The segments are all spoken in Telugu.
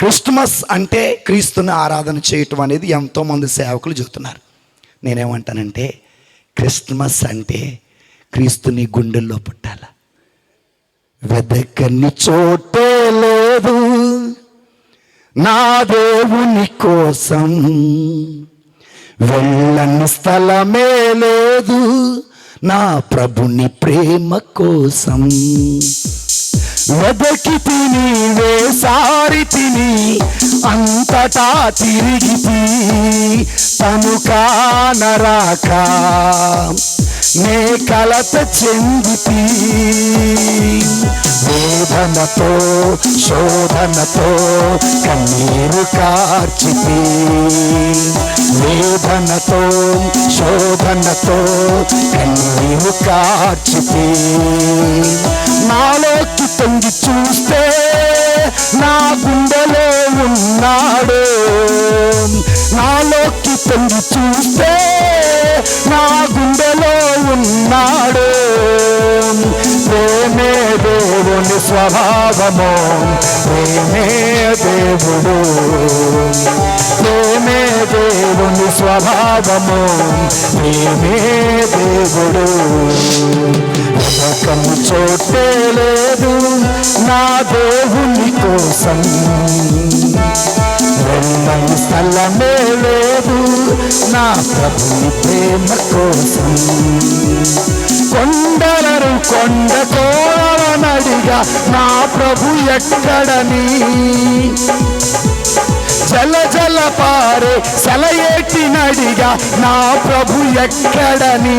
క్రిస్మస్ అంటే క్రీస్తుని ఆరాధన చేయటం అనేది ఎంతోమంది సేవకులు చెబుతున్నారు. నేనేమంటానంటే క్రిస్మస్ అంటే క్రీస్తుని గుండెల్లో పుట్టాల. వెదకని చోటే లేదు. నా దేవుని కోసం వెళ్ళని స్థలమే లేదు. నా ప్రభుని ప్రేమ కోసం వెదకి తిని వేసారి తిని అంతటా తిరిగి తను కానరాక నే కలత చెందితి. వేదనతో శోధనతో కన్నీరు కార్చితి. వేదనతో శోధనతో కన్నీరు కార్చితి. నాలోకి తొంగి చూస్తే నా గుండెలో ఉన్నాడు. నాలోకి తొంగి చూస్తే ఉన్నాడు. ప్రేమే దేవుని స్వభావము. ప్రేమే దేవుడు. ప్రేమే దేవుని స్వభావము. ప్రేమే దేవుడు. వెతకము చోటే లేదు నా దేవుని కోసం. స్థలమే లేదు. నా ప్రభుని ప్రేమ కోసం కొండలను కొండ కోరనడిగా నా ప్రభు ఎక్కడని? జల జల పారే సెలయేటినడిగా నా ప్రభు ఎక్కడని?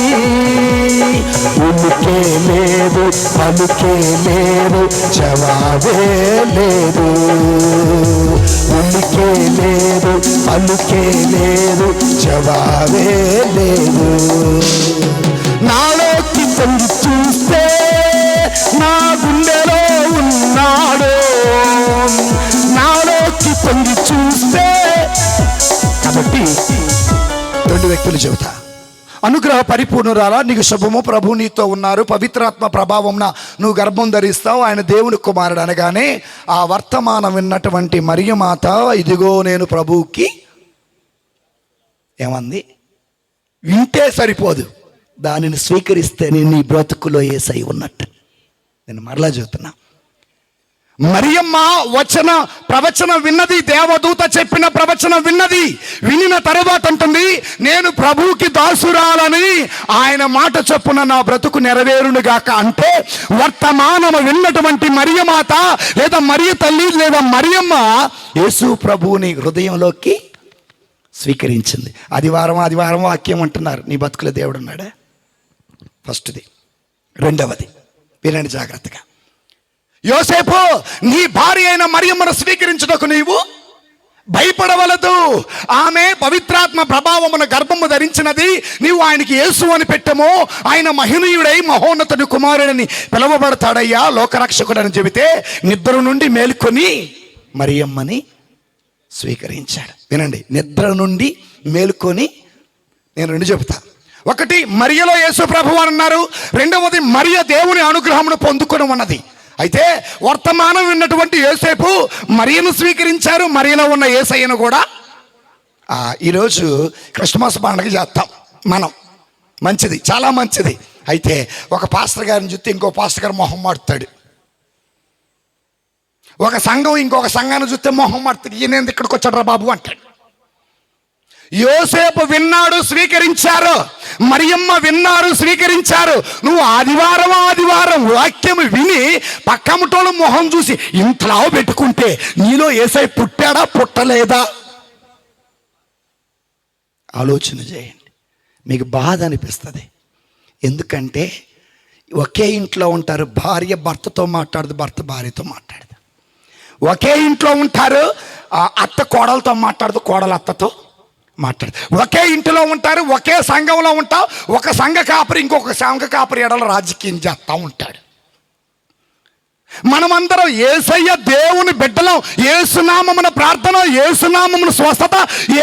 ఉలికే లేదు పలుకే లేదు జవాబే లేదు. లేదు లేదు. నాలో తొంగి చూస్తే నా గుండెలో ఉన్నాడు. నాలో తొంగి చూస్తే కాబట్టి రెండు వ్యక్తులు చెబుతా. అనుగ్రహ పరిపూర్ణురాలా నీకు శుభము ప్రభు నీతో ఉన్నారు. పవిత్రాత్మ ప్రభావంన నువ్వు గర్భం ధరిస్తావు. ఆయన దేవుని కుమారుడు అనగానే ఆ వర్తమానం విన్నటువంటి మరియమాత ఇదిగో నేను ప్రభువుకి ఏమంది? వింటే సరిపోదు. దానిని స్వీకరిస్తేనే నీ బ్రతుకులో ఏసై ఉన్నట్టు. నేను మరలా చెబుతున్నా. మరియమ్మ వచన ప్రవచనం విన్నది దేవదూత చెప్పిన ప్రవచనం విన్నది వినిన తర్వాత అంటుంది నేను ప్రభువుకి దాసురాలని ఆయన మాట చొప్పున నా బ్రతుకు నెరవేరునుగాక అంటే వర్తమానము విన్నటువంటి మరియమాత లేదా మరియ తల్లి లేదా మరియమ్మ యేసు ప్రభువుని హృదయంలోకి స్వీకరించింది. ఆదివారం ఆదివారం వాక్యం అంటున్నారు. నీ బతుకుల దేవుడు ఉన్నాడా? ఫస్ట్ది. రెండవది. వినండి జాగ్రత్తగా. యోసేపు నీ భార్య అయిన మరియమ్మను స్వీకరించుటకు నీవు భయపడవలదు. ఆమె పవిత్రాత్మ ప్రభావమున గర్భము ధరించినది. నీవు ఆయనకి యేసు అని పెట్టము. ఆయన మహినీయుడై మహోన్నతుడి కుమారుడని పిలువబడతాడయ్యా. లోకరక్షకుడని చెబితే నిద్ర నుండి మేల్కొని మరియమ్మని స్వీకరించాడు. వినండి నిద్ర నుండి మేల్కొని నేను రెండు చెబుతాను ఒకటి మరియలో యేసు ప్రభు అని అన్నారు. రెండవది మరియ దేవుని అనుగ్రహమును పొందుకోవడం ఉన్నది. అయితే వర్తమానం విన్నటువంటి యేసేపు మరియను స్వీకరించారు మరియలో ఉన్న ఏసయ్యను కూడా. ఈరోజు క్రిస్మస్ పండుగ చేస్తాం మనం. మంచిది చాలా మంచిది. అయితే ఒక పాస్టర్ గారిని చూస్తే ఇంకో పాస్టర్ గారు మొహం మాడుతాడు. ఒక సంఘం ఇంకొక సంఘాన్ని చూస్తే మొహం మాడుతాడు ఈయన ఇక్కడికి వచ్చాడు రా బాబు అంటాడు. యోసేపు విన్నాడు స్వీకరించారు. మరియమ్మ విన్నారు స్వీకరించారు. నువ్వు ఆదివారం ఆదివారం వాక్యం విని పక్కముటోళ్ళ మొహం చూసి ఇంతలా పెట్టుకుంటే నీలో ఏసై పుట్టాడా పుట్టలేదా? ఆలోచన చేయండి. మీకు బాధ అనిపిస్తుంది. ఎందుకంటే ఒకే ఇంట్లో ఉంటారు భార్య భర్తతో మాట్లాడదు భర్త భార్యతో మాట్లాడదు. ఒకే ఇంట్లో ఉంటారు. ఆ అత్త కోడలతో మాట్లాడదు కోడలు అత్తతో మాట్లాడదు. ఒకే ఇంటిలో ఉంటారు ఒకే సంఘంలో ఉంటావు ఒక సంఘ కాపరి ఇంకొక సంఘ కాపరి ఎడల రాజకీయం చేస్తూ ఉంటాడు. మనమందరం ఏసయ్య దేవుని బిడ్డలం. ఏసునామమున ప్రార్థన ఏసునామమున స్వస్థత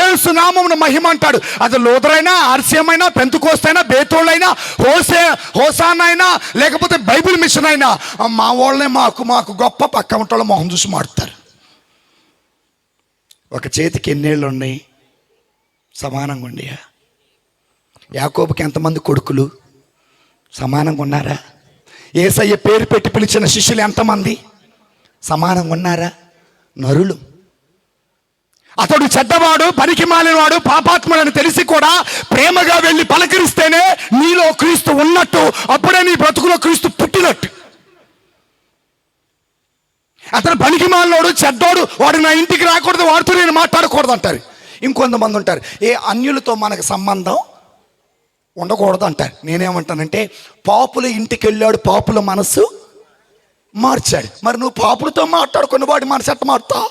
ఏసునామమున మహిమ అంటాడు. అది లోదరైనా ఆర్స్యమైనా పెంతుకోస్తైనా బేతోళ్ళైనా హోసే హోసానైనా లేకపోతే బైబిల్ మిషన్ అయినా మా వాళ్ళనే మాకు మాకు గొప్ప పక్క ఉంటోళ్ళ మొహం చూసి మాడతారు ఒక చేతికి ఎన్నేళ్ళు ఉన్నాయి? సమానంగా ఉండయా యాకోబుకి ఎంతమంది కొడుకులు? సమానంగా ఉన్నారా? ఏసయ్య పేరు పెట్టి పిలిచిన శిష్యులు ఎంతమంది? సమానంగా ఉన్నారా? నరులు. అతడు చెడ్డవాడు పనికి మాలినవాడు పాపాత్ముడని తెలిసి కూడా ప్రేమగా వెళ్ళి పలకరిస్తేనే నీలో క్రీస్తు ఉన్నట్టు అప్పుడే నీ బ్రతుకులో క్రీస్తు పుట్టినట్టు. అతను పనికి మాలినోడు చెడ్డోడు వాడు నా ఇంటికి రాకూడదు వాడితో నేను మాట్లాడకూడదు అంటారు. ఇంకొంతమంది ఉంటారు. ఏ అన్యులతో మనకు సంబంధం ఉండకూడదు అంటారు నేనేమంటానంటే పాపుల ఇంటికి వెళ్ళాడు పాపుల మనసు మార్చాడు. మరి నువ్వు పాపులతో మాట్లాడుకున్న వాడి మనసు ఎట్ట మారుతావు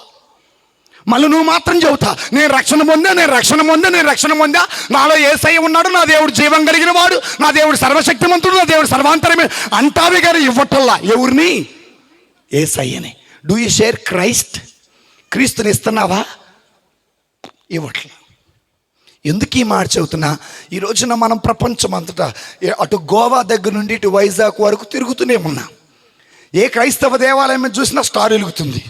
మళ్ళీ నువ్వు మాత్రం చెబుతా నేను రక్షణ పొందా నేను రక్షణ పొందా నేను రక్షణ పొందా. నాలో ఏసై ఉన్నాడు నా దేవుడు జీవం కలిగిన వాడు నా దేవుడు సర్వశక్తిమంతుడు నా దేవుడు సర్వాంతరమే. అంటావి గారు ఇవ్వటల్లా ఎవరిని? ఏసయ్యని. డూ యూ షేర్ క్రైస్ట్ క్రీస్తుని ఇస్తున్నావా? ఇవ్వట్లా. ఎందుకు ఈ మాట చెబుతున్నా? ఈ రోజున మనం ప్రపంచం అంతటా అటు గోవా దగ్గర నుండి ఇటు వైజాగ్ వరకు తిరుగుతూనే ఉన్నాం. ఏ క్రైస్తవ దేవాలయం చూసినా స్టార్ వెలుగుతుంది.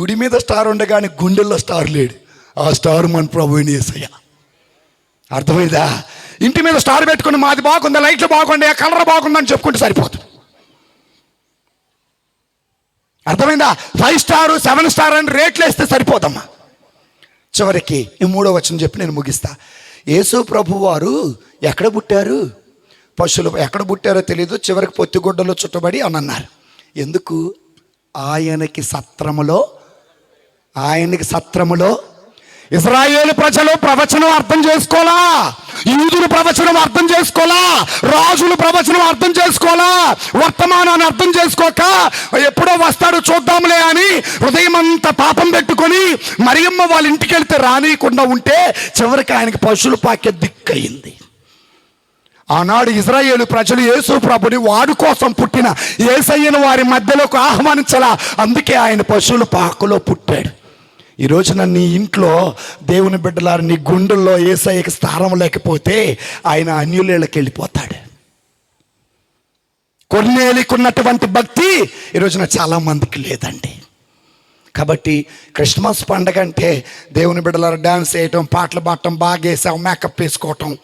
గుడి మీద స్టార్ ఉండగానే గుండెల్లో స్టార్ లేడు. ఆ స్టార్ మన ప్రభుని ఏసయ్య. అర్థమైందా? ఇంటి మీద స్టార్ పెట్టుకుని మాది బాగుందా? లైట్లు బాగుండే కలర్ బాగుందని చెప్పుకుంటే సరిపోతుంది. అర్థమైందా? ఫైవ్ స్టార్ సెవెన్ స్టార్ అని రేట్లు వేస్తే సరిపోదమ్మా. చివరికి ఈ మూడో వచనం చెప్పి నేను ముగిస్తా. యేసు ప్రభు వారు ఎక్కడ పుట్టారు? పశువులు ఎక్కడ పుట్టారో తెలియదు చివరికి పొత్తిగుడ్డలో చుట్టబడి అని అన్నారు. ఎందుకు? ఆయనకి సత్రములో ఆయనకి సత్రములో ఇజ్రాయేల్ ప్రజలు ప్రవచనం అర్థం చేసుకోవాలా? యూదులు ప్రవచనం అర్థం చేసుకోలా రాజులు ప్రవచనం అర్థం చేసుకోలా వర్తమానాన్ని అర్థం చేసుకోక ఎప్పుడో వస్తాడు చూద్దాంలే అని హృదయం అంతా పాపం పెట్టుకొని మరియమ్మ వాళ్ళ ఇంటికి వెళ్తే రానియకుండా ఉంటే చివరికి ఆయనకి పశువుల పాకే దిక్కయింది. ఆనాడు ఇజ్రాయేలు ప్రజలు యేసు ప్రభుని వాడు కోసం పుట్టిన ఏసయ్యను వారి మధ్యలోకి ఆహ్వానించలా. అందుకే ఆయన పశువుల పాకలో పుట్టాడు. ఈ రోజున నీ ఇంట్లో దేవుని బిడ్డలారు నీ గుండెల్లో ఏసఐకి స్థానం లేకపోతే ఆయన అన్యులేళ్ళకి వెళ్ళిపోతాడు. కొన్నేలికున్నటువంటి భక్తి ఈ రోజున చాలా మందికి లేదండి. కాబట్టి క్రిస్మస్ పండగ అంటే దేవుని బిడ్డలారు డ్యాన్స్ వేయటం పాటలు పాడటం బాగా వేసాం మేకప్ వేసుకోవటం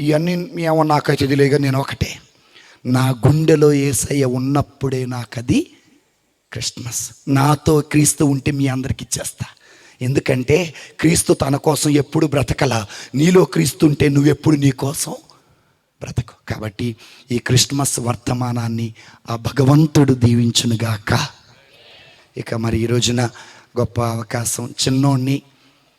ఇవన్నీ ఏమో నాకైతే తెలియగా నేను ఒకటే. నా గుండెలో ఏసయ్య ఉన్నప్పుడే నాకు అది క్రిస్మస్. నాతో క్రీస్తు ఉంటే మీ అందరికి ఇచ్చేస్తా. ఎందుకంటే క్రీస్తు తన కోసం ఎప్పుడు బ్రతకలా? నీలో క్రీస్తు ఉంటే నువ్వెప్పుడు నీ కోసం బ్రతకు. కాబట్టి ఈ క్రిస్మస్ వర్తమానాన్ని ఆ భగవంతుడు దీవించునుగాక. ఇక మరి ఈ రోజున గొప్ప అవకాశం చిన్నోడిని